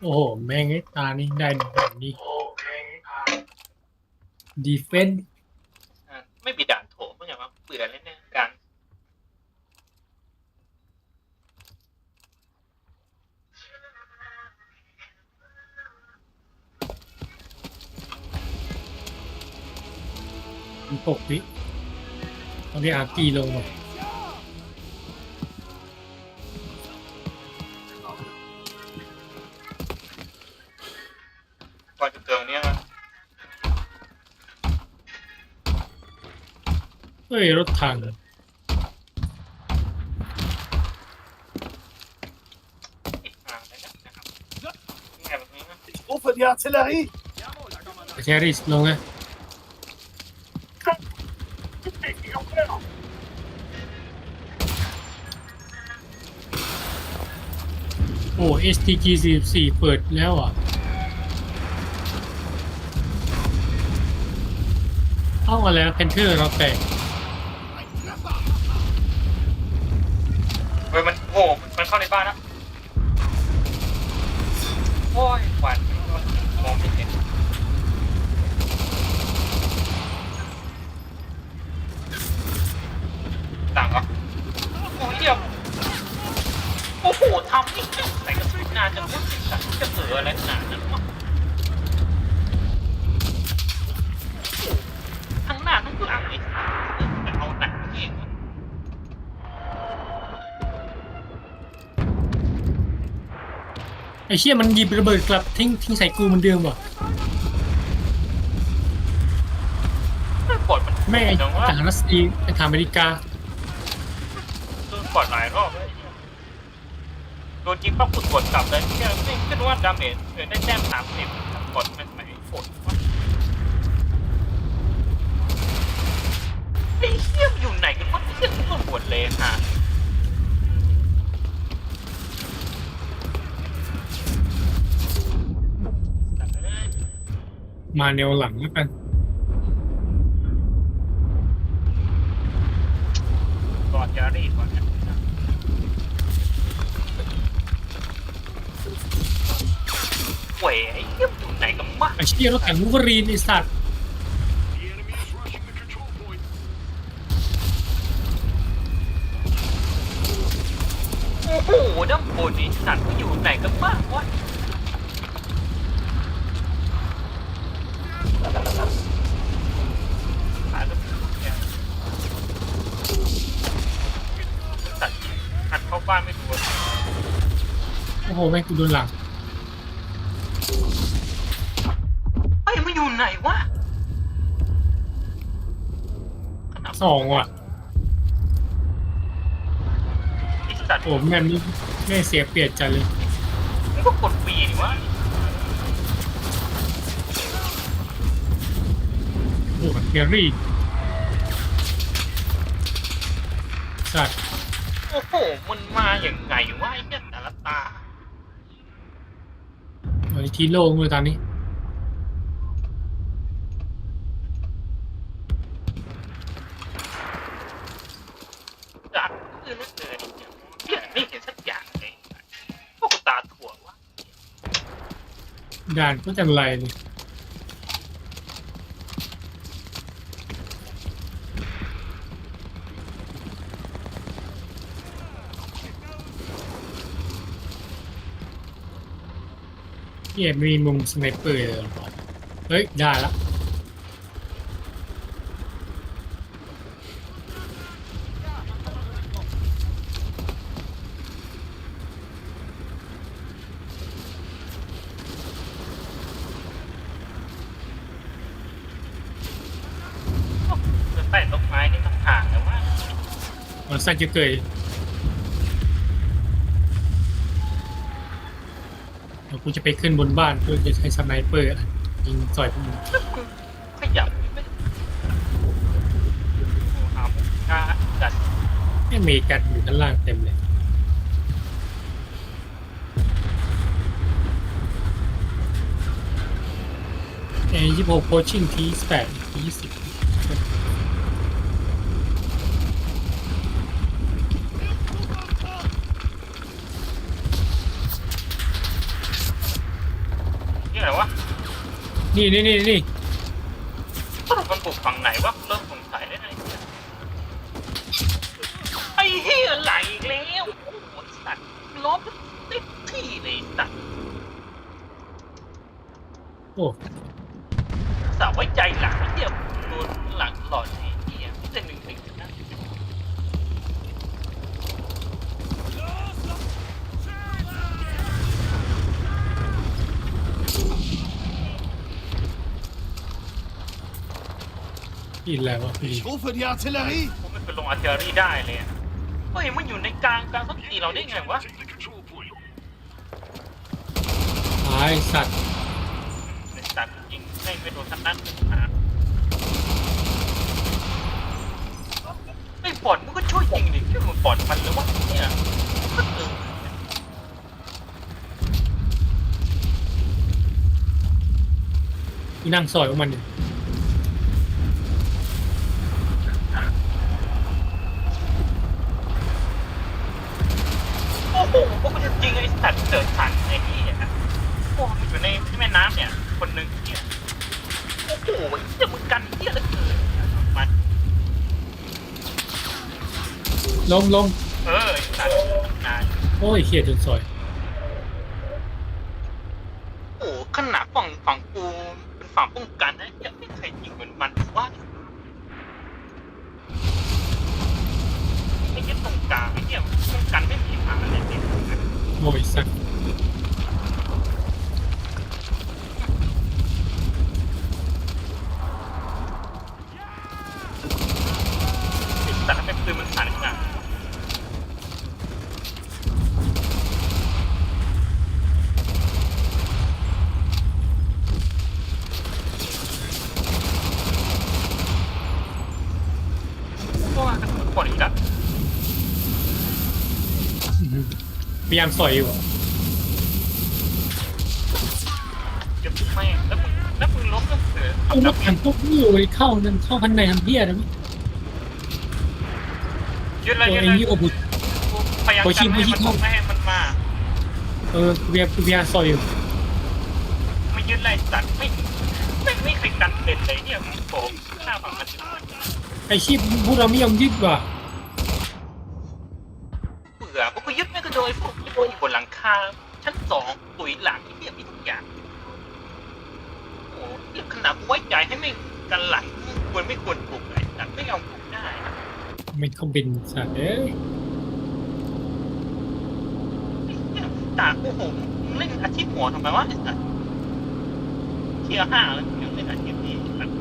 โอ้โห แม่งไอ้ตานี่ได้แบบนี้ดีเฟนอะไม่มีด่านโถมเมื่อไงวะเบื่อเลยเนี่ยการมันปกวิตอนนี้อาร์ตีลงมา ฮ้ยรถถังอีกทางเลยนะครับนี่ไงแบบนี้นะ Offer die artillerie! แชริสลงไงโอ้ STG 44 เปิดแล้วอะ เอาอะไรเพนเทอร์เราแตก หมันเข้าในบ้านนะโอ้ยควันมองไม่เห็นต่างเหรอโอ้ยเดียวโอ้โหทำนี่แต่ก็ช่วยนานจะพูดสิ่งสัตว์จะเสืออะไรนะ ไอ้เชี่ยมันหยิบระเบิดกลับทิ้งทิ้งใส่กูเหมันเดิมว่ะกดมันแม่งไอ้จังว่าทหารรัสเซียไอ้ทหารอเมริกาโดนกดหลายรอบเลยโดนยิงปั๊บกดกดกลับเลยเนี่ยไม่ขึ้นว่าดาเมจเออได้แต้มสามสิบ มาแนวหลังแล้วกันก่อนจะรีบก่อนนะเว้ยไอ้เหี้ยมนอยู่ไหนกันวะไอ้เชี่ยรถถังวูล์ฟเวอรีนไอ้สัตว์ The enemy is rushing the control point. โอ้โหด้านบนนี่สัตว์มันอยู่ไหนกันบ้างวะหาแล้วเนี่ยสัตว์หันเข้าบ้านไม่ดูอะ โอ้โหแม่งกูโดนหลังเฮ้ยมันอยู่ไหนวะขนาดสองว่ะไอ้สัตว์โอ้แม่งนี่แม่งเสียเปรียบจัดเลยมันก็กดปีดิวะโอ้โหเทอรี่สัตว์ โอ้โหมันมาอย่างไงวะไอ้เนี่ยแต่ละตาเหมือน ทีโล่งเลยตอนนี้ จัดคือเหลือเกินเนี่ยไม่เห็นสักอย่างเลยพวกตาถั่ววะด่านก็จังไรเลย เฮียมีมุมสไนเปอร์เลยเหรอวะเฮ้ย ได้ละเดินใต้ต้นไม้นี่มันห่างแต่ว่ามันสักจะเกย กูจะไปขึ้นบนบ้านเพื่อจะใช้สไนเปอร์อะยิงต่อยพวกมึงขยับไม่ได้โอ้หามุมกล้าจัดแม่งเมกันอยู่ด้านล่างเต็มเลยเอยี่หกโคชิ่งทีสแปดทีสิบ นี่นี่นี่นี่สรุปมันบุกฝั่งไหนวะเริ่มสงสัยแล้วนะไอ้เหี้ยไหลอีกแล้วโอ้โหสัตว์ล้มติดที่เลยสัตว์โอ้ สาวไว้ใจหลังเดียวโดนหลังหลอดไอ้เหี้ยไม่ใช่หนึ่งหนึ่งนะ อีกแล้วอะพี่ Ich rufe die Artillerie. กูไม่เคยลงอาร์เทอรี่ได้เลยอะเฮ้ยมันอยู่ในกลางกลางต้นตีเราได้ไงวะ Take the control point. ตายสัตว์ไอ้สัตว์ยิงไม่ไม่โดนทันนั้นอะไอ้บอดมันก็ช่วยยิงดิช่วยมันบอดมันแล้ววะเนี่ยก็เออที่นั่งซอยของมันอยู่ โอ้โหพวกมันจะจริงไอ้สัตว์เสิร์ชสันไอ้นี่อะโอ้มันอยู่ในแม่น้ำเนี่ย คนหนึ่งเนี่ยโอ้โหเดี๋ยวมึงกันเที่ยเหลือเกินมัน ล้มล้มเออไอ้สัตว์นายโอ้ยเขียดจนซอย โอ้ขนาดฝั่งฝั่งกูเป็นฝั่งป้องกันนะยังไม่เคยยิงเหมือนมันว่าไอ้ยี่ตรงกลางไอ้เนี่ยป้องกันไม่มีทางอะไรเลย โอ้ยสัตว์ ไอ้สัตว์ทำไมปืนมันสั่นขนาดนั้นก็ว่ากระสุนหมดอีกแล้ว อื้อหือพ ยายามซอยอยู่ เดี๋ยวไม่งแล้วมึงแล้วมึงล้มก็เสือเอารถถังพวกนี้เลยเข้านั่นเข้าพันในทำเพี้ยนะมั้ยยืดตัเลวยยืดไอ้เลยนี่โอ้โหพยายามโอ้ยชิจะบไม่ให้ชิมับนไม่ให้มันมาเออพยายามพยายามซอยอยู่ไม่ยืดเลยสัตว์ไม่ไม่ไม่เคยกันเป็นเลยเนี่ยโผล่หน้าฝั่งมันไอ้ชีพพวกเราไม่ยอมยึดว่ะเบื่อ พวกกูยึดแม่งก็โดยพวกที่โดนอยู่บนหลังคาชั้นสองตุยหลังที่เนี่ยมีทุกอย่างโอ้เรียกขนาดกูไว้ใจให้แม่งกันหลังควรไม่ควรปลุกเลยแต่ไม่ยอมปลุกได้ไม่เข้าบินสัตว์เอ้ยเนี่ยตาโอ้โหมึงเล่นอาชีพหัวทำไมวะไอ้สัตว์เทียร์ห้าแล้วยังเล่นอาชีพนี้สัตว์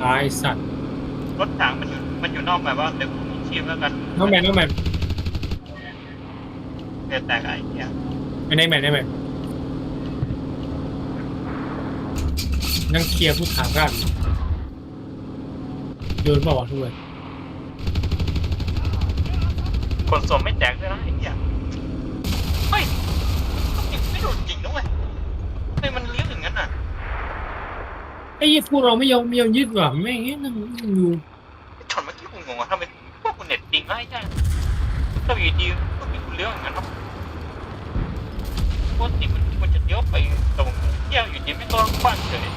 ตายสัตว์รถถังมันอยู่ มันอยู่นอกแบบว่าเดี๋ยวกูมีชีพแล้วกันน้องแมนน้องแมนเดี๋ยวแตกไอ้เหี้ยไม่ได้แมนได้แมนนั่งเคลียร์ผู้ถามกันโยนบอกทุกคนคนสวมไม่แตกด้วยนะไอ้เหี้ยเฮ้ยไม่โดนจริงนะเว้ยทำไมมันเลี้ยวอย่างนั้นอะไอ้ยี่พวกเราไม่ยอมไม่ยอมยึดว่ะไม่งั้นนั่งนั่งอยู่ ไอ้เหี้ยถ้าอยู่ดีก็มีกูเลี้ยวอย่างนั้นเนาะปกติมันมันจะเลี้ยวไปตรงเที่ยวอยู่ดีไม่ก็คว้างเฉย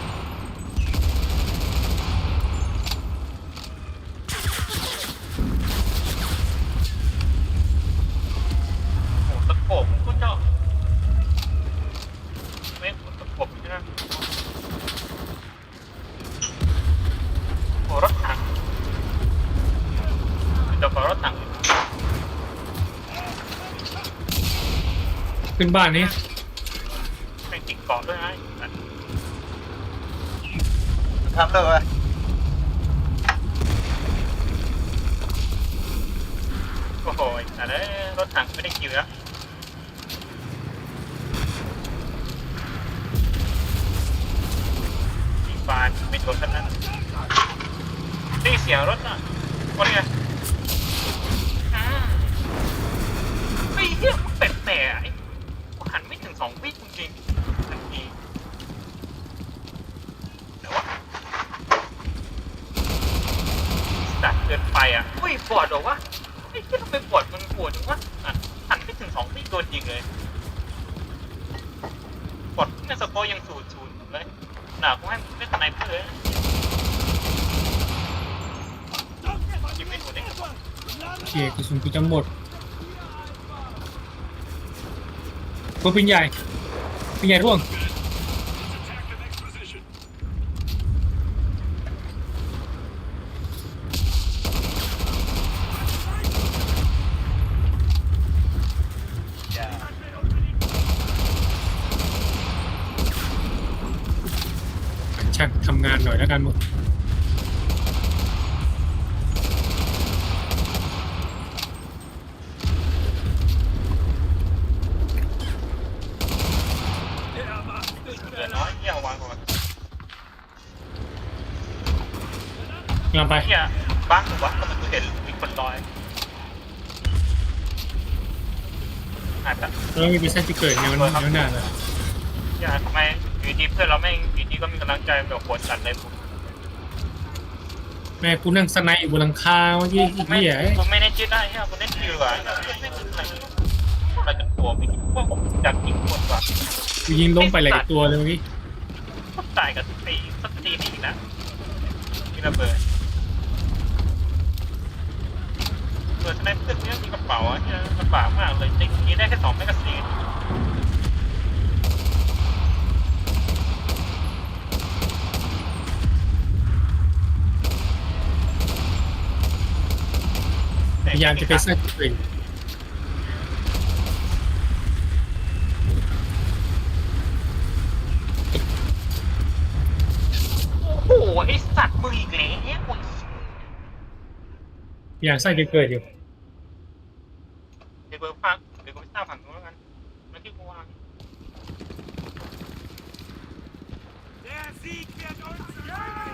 โอ้ตะโขบมันก็เจ้าแม่งตะโขบอยู่นะโอ้รถถังเดี๋ยวขอรถถัง ขึ้นบ้านนี้แม่งติดเกาะด้วยนะทำเลยโอ้โหแต่แล้วรถถังไม่ได้คิวแล้วมีบานไม่โดนขนาดนั้นนี่เสียงรถอะคนไงอืมไอ้เหี้ยมันแปลกๆไอ้กูหันไม่ถึงสองวิจริงๆทันทีแต่ว่าสัตว์เกินไปอะอุ้ยบอดเหรอวะ ไอ้ที่ทำไมปวดมันปวดจังวะอะหันไม่ถึงสองที่โดนยิงเลย ชี่ยกระสุนกูจะหมด ตัวปินใหญ่ปินใหญ่ร่วงช่างทำงานหน่อยแล้วกันหมด แล้วมีเป็นเส้นที่เกิดในวันนี้นานเลยอย่าทำไมอยู่ดีเพื่อนเราไม่งอยู่ดีก็มีกำลังใจแบบโหดจัดเลยผมแม่กูนั่งสไนด์อยู่บนหลังคาเมื่อกี้ไอ้ไม่เหี้ยเอ้ยผมไม่เน้นยืดได้เฮียผมเน้นยืดว่ะไม่เป็นไรเราจะตัวไปพวกผมอยากยิงคนว่ะกูยิงล้มไปหลายตัวเลยเมื่อกี้ตายกับตีสักตีนี่อีกนะมีระเบิดเปิด ในเพื่อนเนี้ยมีกระเป๋าอะเนี่ยลำบากมากเลยจริงนี้ได้แค่สองแมกกาซีนพยายามจะไปเส้นที่เกิดโอ้โหไอสัตว์มึงอีกแล้วเนี่ยมึงพยายามสร้างที่เกิดอยู่ เดี๋ยวกูฟังเดี๋ยวกูไปสร้างฝั่งนู้นแล้วกันแล้วที่กูวาง Der Sieg wird uns gehören!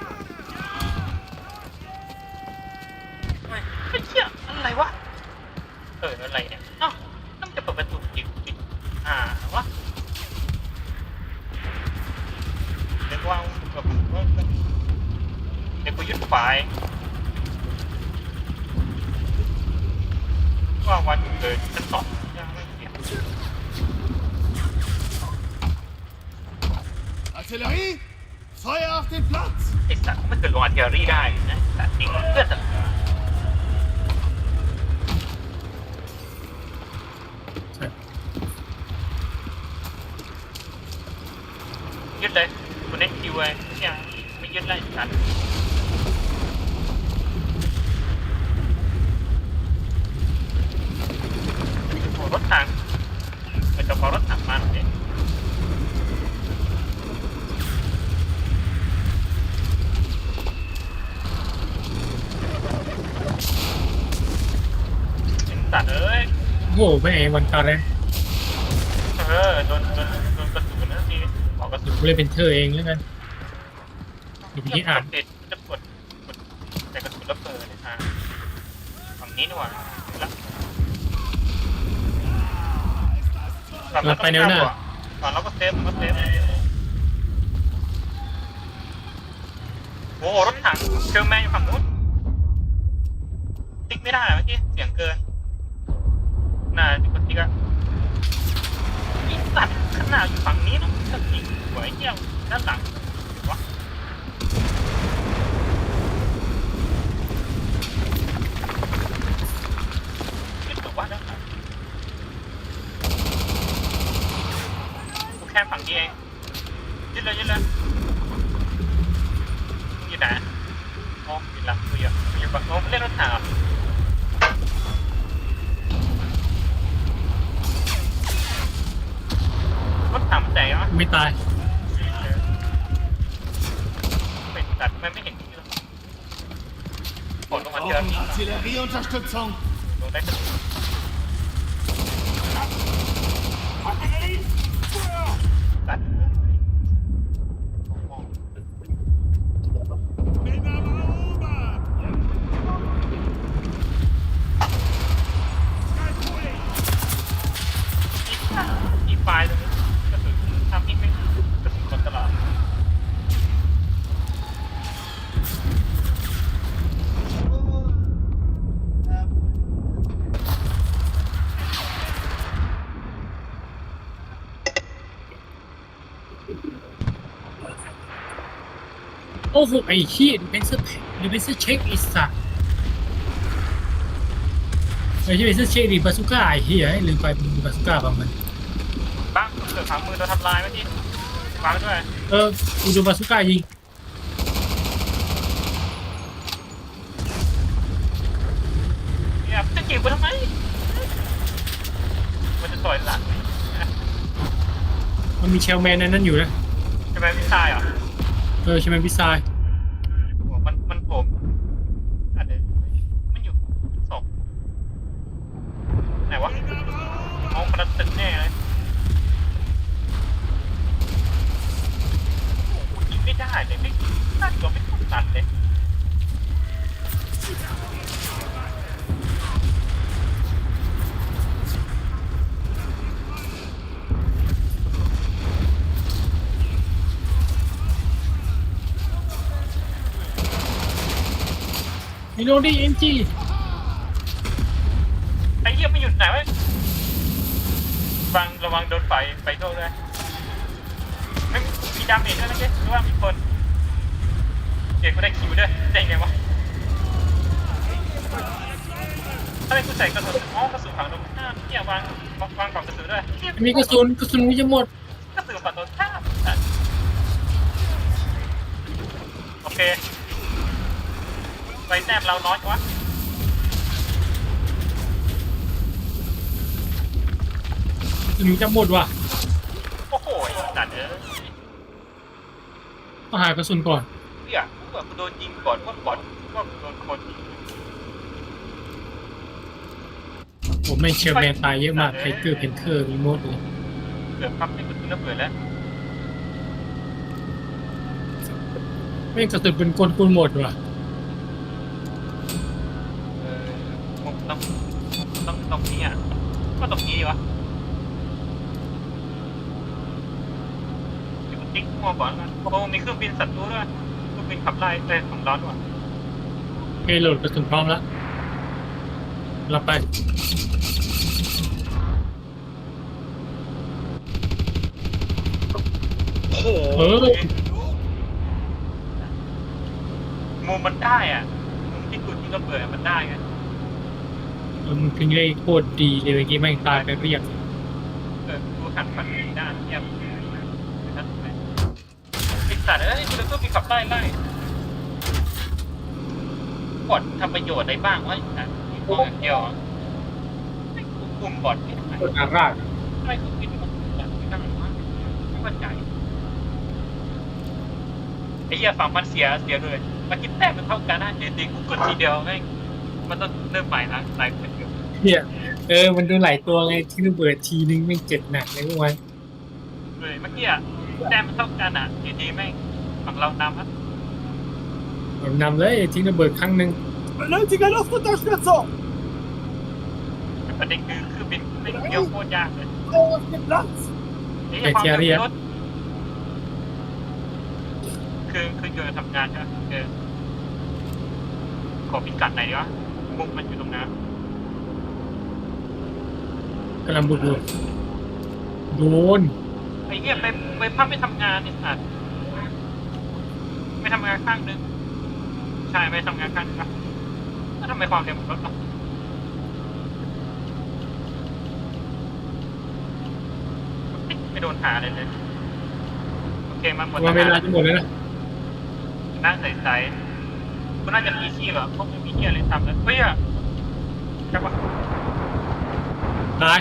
ไอ้เหี้ยอะไรวะ เอออะไรเนี่ยเอ้าต้องจะเปิดประตูจิ๋วจิ๋วอ่าวะเดี๋ยวกูวางแบบเดี๋ย วกูยึดไฟล์ว่างวันเลยชั้นสองยังไม่เห็น Artillerie! Feuer auf den Platz! ไอ้สัตว์ไม่เคยลงอาร์เทอรี่ได้นะแต่จริงเพื่อนอะใช่ ยึดเลยกูเน้นคิวเลยยังไม่ยึดเลยสัตว์โอ้รถถังมันจะพอรถถังมาหน่อยดิไอ้สัตว์เอ้ย โอ้โหแม่งวันตาแรกเออโดนโดนโดนกระสุนนะทีออกกระสุนกูเล่นเป็นเธอเองแล้วกันเดี๋ยวพี่อ่านติดจะกดกดแต่กระสุนระเบิดเนี่ยอะฝั่งนี้นี่หว่าละฝั่งเราก็ฝั่งเราก็เซฟก็เซฟโอ้รถถังเชลแมนอยู่ฝั่งนู้นติ๊กไม่ได้เมื่อกี้เสียงเกิน น่าจะกดติ๊กอะอีสัตว์ขนาดอยู่ฝั่งนี้นะก็ยิงสวยเยี่ยด้านหลังวะยึดตัวว่าแล้วครับกูแค่ฝั่งนี้เองยึดเลยยึดเลยมึงอยู่ไหนอ๋อยึดละกูอยู่กูอยู่ฝั่งโน้นเล่นรถถังเหรอรถถังมันแตกมั้ย ไม่ตาย เป็นตัด ไม่ไม่เห็นที่เลยกดลงมาเจอ Brauchen Artillerieunterstützung! ลงได้กระสุนตัด อ้โหไอ้ขี้ยดูเป็นเสื้อแผ่นดูเป็นเสื้อเช็คไอ้สัสไอ้ที่เป็นเสื้อเชดีบาสุก้าไอ้เหี้ยลืมไปมีบาสุก้าบางมันบ้างเสือขามือโดนทำลายเมื่อกี้วางด้วย เออกูโดนบาสุก้ายิง เนี่ยจะเก็บไว้ทำไมมันจะต่อยหลัง มันมีเชลแมนในนั้นอยู่นะใช่ไหมพี่ชายเหรอ เออใช่ไหมพี่ซาย โอ้มันมันผมอันเดียวมันอยู่ศพไหนวะเอากระตึกแน่เลยโอ้โหยิงไม่ได้เลยไม่น่าจะไม่ถูกตัดเลย ไอ้โนดี้เอ็มจีไอ้เหี้ยมันอยู่ไหนวะระวังระวังโดนไฟไฟโทษด้วยไม่มีดาเมจด้วยนะเจ๊หรือว่ามีคนเจ๊ก็ได้คิวด้วยได้ไงวะทำไมกูใส่กระสุนอ๋อกระสุนฝังตรงข้ามเนี่ยวางวางวางกล่องกระสุนด้วยเหี้ยมีกระสุนกระสุนกูจะหมดกระสุนฝังตรงข้ามอะโอเค ไปแต้มเราน้อยกว่ากระสุนกูจะหมดว่ะโอ้โหไอ้สัตว์เอ้ยต้องหากระสุนก่อนเหี้ยกูแบบกูโดนยิงก่อนว่าก่อนว่ากูโดนคนยิงผมไม่งเชลแมนตายเยอะมากไทเกอร์เพนเทอร์มีหมดเลยเกือบครับนี่กูทิ้งระเบิดแล้วไม่งกระสุนเป็นกลกูหมดว่ะ ต้องต้องตรงนี้อะ ก็ตรงนี้วะเดี๋ยวกูทิ้งมัวก่อนนะโอ้มีเครื่องบินศัตรูด้วยเครื่องบินขับไล่เอ้ยของร้อนว่ะเพโหลดกระสุนพร้อมแล้วเราไปโอ้โหเออมุมมันได้อะมุมที่กูทิ้งระเบิดอะมันได้ไง เออมึงทิ้งได้โคตรดีเลยเมื่อกี้แม่งตายไปเรียบเออกูหันฝันด้านเทียบนั่นไปไอ้สัตว์เอ้ยกูจะต้องมีขับไล่ไล่บอดทำประโยชน์อะไรบ้างวะไอ้สัตว์มีตัวอย่างเดียวอะไม่กูคุมบอดไม่ได้โคตรอารากทำไมกูคิดว่ามันแบบไม่ตั้งวะไม่เข้าใจไอ้เหี้ยฝั่งมันเสียเสียเลยมันคิดแต้มมันเท่ากันนะจริงๆกูกดทีเดียวแม่งมันต้องเริ่มใหม่นะหลายคน เนี่ยเออมันดูหลายตัวไงที่ระเบิดทีนึงแม่งเจ็บหนักเลยพวกมันเลยเมื่อกี้อะแต้มมันเท่ากันอะอยู่ดีแม่งฝั่งเรานำอะผมนำเลยทิ้งระเบิดครั้งหนึ่ง Leute, auf Unterstützung! ประเด็นคือเครื่องบินไม่เลี้ยวโคตรยากเลย Auf den Platz! ไอ้ความเร็วรถคือคือโยนทำงานใช่ไหมเออขอพิกัดไหนดีวะมุกมันอยู่ตรงนั้น กำลังบุกอยู่โดนไอ้เหี้ยไปไปพับไม่ทำงานไอ้สัตว์ไม่ทำงานข้างนึงใช่ไม่ทำงานข้างนึงปะแล้วทำไมความเร็วมันลดลงไม่โดนหาเลยเลยโอเคมันหมดว่าเวลาจะหมดแล้วนะน่าใสๆก็น่าจะมีขี้แบบพวกไม่มีเหี้ยอะไรทำเลยเฮ้ยอะจังวะตาย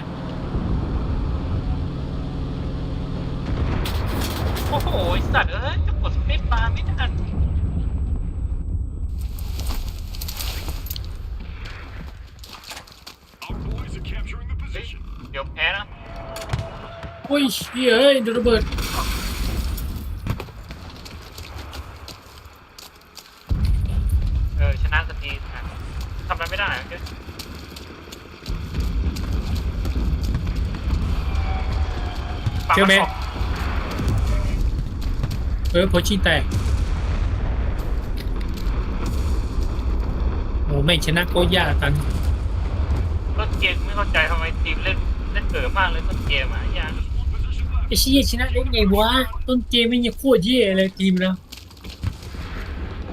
โอ้โหไอ้สัตว์เอ้ยจะกดสเปซบาร์ไม่ทันเฮ้ยเดี๋ยวแพ้นะโอ้ยเชี่ยเอ้ยโดนระเบิดเออชนะสักทีอะทำอะไรไม่ได้อะเจ๊ฝั่งเชื่อไหมนก เออโพชิแตกโอ้ไม่งชนะก็ยากกันต้นเกมไม่เข้าใจทำไมทีมเล่นเล่นเอ๋อมากเลยต้นเกมอะไอ้ยัง Position left. ไอ้เชี่ยชนะได้ไงวะต้นเกมไม่ยังโคตรเย่เลยทีมเรา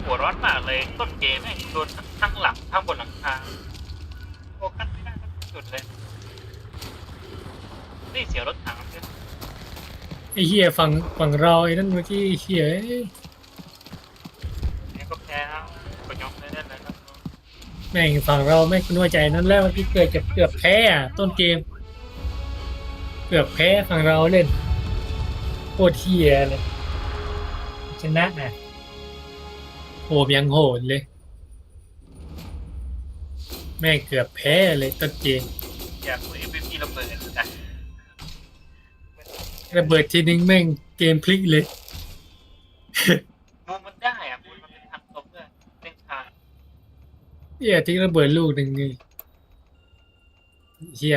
หัวร้อนมากเลยต้นเกมแม่งโดนทั้งหลังทั้งบนหลังคาโฟกัสไม่ได้ครับสุดเลยนี่เสียงรถถังเนี่ย ไอ้เฮียฝั่งฝั่งเราไอ้นั่นเมื่อกี้เฮียเอ้ยเนี่ยก็แพ้แล้วก็ยอมได้นั่นแหละครับแม่งฝั่งเราไม่คุ้นหัวใจนั่นแล้วเมื่อกี้เกิดจะเกือบแพ้อะต้นเกม เกือบแพ้ฝั่งเราเล่นโคตรเฮียเลยชนะอะโหมยังโหดเลย แม่งเกือบแพ้เลยต้นเกมอยากคุย MVP ระเบิดทีนึงแม่งเกมพลิกเลย มูมันได้อะมูมันเป็นทางตรงด้วยเส้นทาง เฮียทิ้งระเบิดลูกหนึ่งไงเฮีย